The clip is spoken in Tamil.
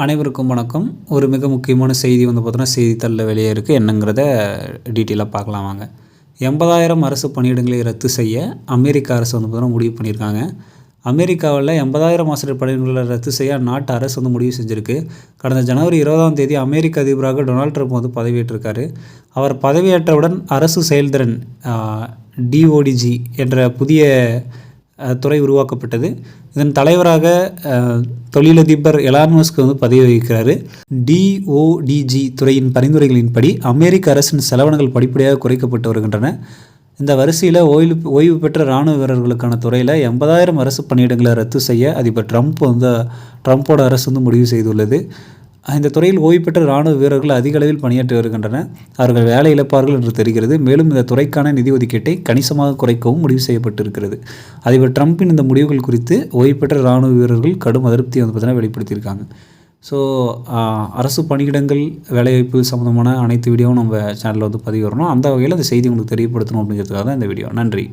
அனைவருக்கும் வணக்கம். ஒரு மிக முக்கியமான செய்தி வந்து பார்த்தோன்னா செய்தித்தாளில் வெளியே இருக்குது என்னங்கிறத டீட்டெயிலாக பார்க்கலாம் வாங்க. எண்பதாயிரம் அரசு பணியிடங்களை ரத்து செய்ய அமெரிக்க அரசு வந்து பார்த்தோன்னா முடிவு பண்ணியிருக்காங்க. அமெரிக்காவில் எண்பதாயிரம் ஆசிரியர் பணியிடங்களை ரத்து செய்ய அந்நாட்டு அரசு வந்து முடிவு செஞ்சுருக்கு. கடந்த ஜனவரி இருபதாம் தேதி அமெரிக்க அதிபராக டொனால்ட் ட்ரம்ப் வந்து பதவியேற்றிருக்காரு. அவர் பதவியேற்றவுடன் அரசு செயல்திறன் டிஓடிஜி என்ற புதிய துறை உருவாக்கப்பட்டது. இதன் தலைவராக தொழிலதிபர் எலான் மஸ்க் வந்து பதவி வகிக்கிறார் டிஓடிஜி துறையின் பரிந்துரைகளின்படி அமெரிக்க அரசின் செலவினங்கள் படிப்படியாக குறைக்கப்பட்டு வருகின்றன. இந்த வரிசையில் ஓய்வு ஓய்வு பெற்ற இராணுவ வீரர்களுக்கான துறையில் எண்பதாயிரம் அரசு பணியிடங்களை ரத்து செய்ய அதிபர் ட்ரம்ப் வந்து ட்ரம்ப்போட அரசு வந்து முடிவு செய்துள்ளது. இந்த துறையில் ஓய்வு பெற்ற இராணுவ வீரர்கள் அதிக அளவில் பணியாற்றி வருகின்றனர் அவர்கள் வேலை இழப்பார்கள் என்று தெரிகிறது. மேலும் இந்த துறைக்கான நிதி ஒதுக்கீட்டை கணிசமாக குறைக்கவும் முடிவு செய்யப்பட்டிருக்கிறது. அதிபர் ட்ரம்பின் இந்த முடிவுகள் குறித்து ஓய்வு பெற்ற இராணுவ வீரர்கள் கடும் அதிருப்தி வந்து பார்த்தீங்கன்னா வெளிப்படுத்தியிருக்காங்க. ஸோ அரசு பணியிடங்கள் வேலைவாய்ப்பு சம்மந்தமான அனைத்து வீடியோவும் நம்ம சேனலில் வந்து பதிவு வரணும் அந்த வகையில் அந்த செய்தி உங்களுக்கு தெரியப்படுத்தணும் அப்படிங்கிறதுக்காக தான் இந்த வீடியோ. நன்றி.